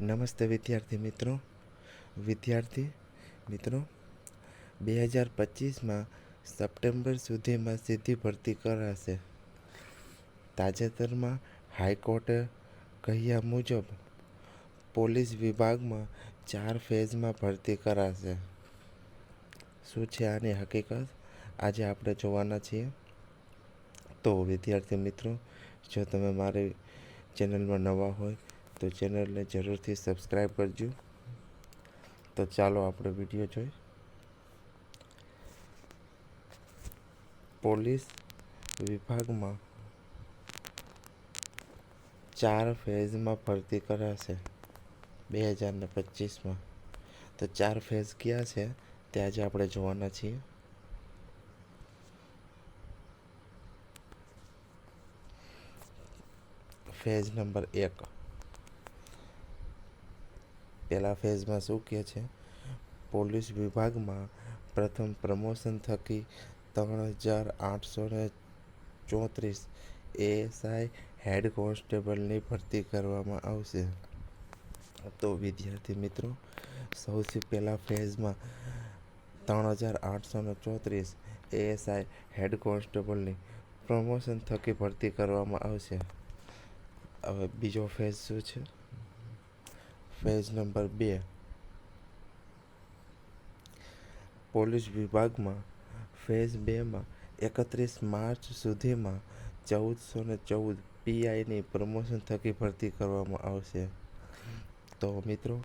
નમસ્તે વિદ્યાર્થી મિત્રો. વિદ્યાર્થી મિત્રો, બે હજાર પચીસમાં સપ્ટેમ્બર સુધીમાં સીધી ભરતી કરાશે. તાજેતરમાં હાઈકોર્ટે કહ્યા મુજબ, પોલીસ વિભાગમાં ચાર ફેઝમાં ભરતી કરાશે. શું છે આની હકીકત? આજે આપણે જોવાના છીએ. તો વિદ્યાર્થી મિત્રો, જો તમે મારી ચેનલમાં નવા હોય તો ચેનલને જરૂરથી સબસ્ક્રાઈબ કરજો. તો ચાલો આપણે વીડિયો જોઈ. પોલીસ વિભાગમાં ચાર ફેઝમાં ભરતી કરાશે બે હજાર ને પચીસમાં. તો ચાર ફેઝ કયા છે? તે આજે આપણે જોવાના છીએ. ફેઝ નંબર એક. પહેલા ફેઝમાં શું કહે છે? પોલીસ વિભાગમાં પ્રથમ પ્રમોશન થકી ત્રણ હજાર આઠસો ને ચોત્રીસ એએસઆઈ હેડ કોન્સ્ટેબલની ભરતી કરવામાં આવશે. તો વિદ્યાર્થી મિત્રો, સૌથી પહેલા ફેઝમાં ત્રણ હજાર આઠસો ને ચોત્રીસ એએસઆઈ હેડ કોન્સ્ટેબલની પ્રમોશન થકી ભરતી કરવામાં આવશે. હવે બીજો ફેઝ શું છે? ફેઝ નંબર બે. પોલીસ વિભાગમાં ફેઝ બેમાં એકત્રીસ માર્ચ સુધીમાં ચૌદસો ને ચૌદ પીઆઈની પ્રમોશન થકી ભરતી કરવામાં આવશે. તો મિત્રો,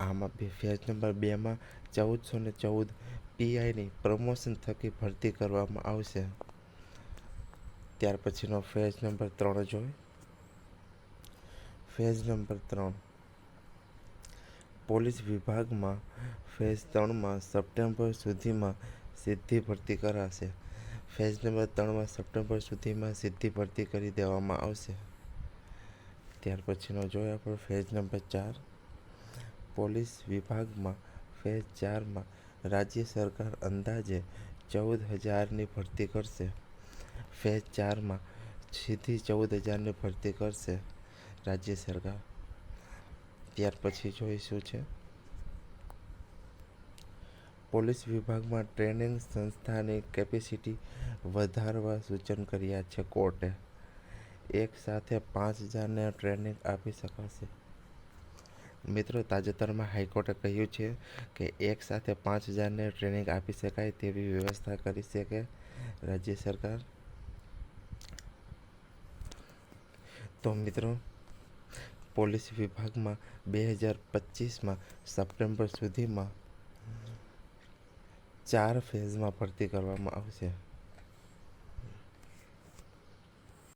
આમાં બે, ફેઝ નંબર બેમાં ચૌદસો ને ચૌદ પીઆઈની પ્રમોશન થકી ભરતી કરવામાં આવશે. ત્યાર પછીનો ફેઝ નંબર ત્રણ જોઈ ફેઝ નંબર ત્રણ. પોલીસ વિભાગમાં ફેઝ ત્રણમાં સપ્ટેમ્બર સુધીમાં સીધી ભરતી કરાશે. ફેઝ નંબર ત્રણમાં સપ્ટેમ્બર સુધીમાં સીધી ભરતી કરી દેવામાં આવશે. ત્યાર પછીનો જોઈએ આપણે ફેઝ નંબર ચાર. પોલીસ વિભાગમાં ફેઝ ચારમાં રાજ્ય સરકાર અંદાજે ચૌદ હજારની ભરતી કરશે. ફેઝ ચારમાં સીધી ચૌદ હજારની ભરતી કરશે રાજ્ય સરકાર. ત્યાર પછી જોઈશું છે? પોલીસ વિભાગમાં ટ્રેનિંગ સંસ્થાની કેપેસિટી વધારવા સૂચન કર્યા છે કોર્ટે. એક સાથે પાંચ હજારને ટ્રેનિંગ આપી શકાશે. મિત્રો, તાજેતરમાં હાઈકોર્ટે કહ્યું છે કે એક સાથે પાંચ હજારને ટ્રેનિંગ આપી શકાય તેવી વ્યવસ્થા કરી શકે રાજ્ય સરકાર. તો મિત્રો પોલીસ વિભાગમાં બે હજાર પચીસમાં સપ્ટેમ્બર સુધીમાં ચાર ફેઝમાં ભરતી કરવામાં આવશે.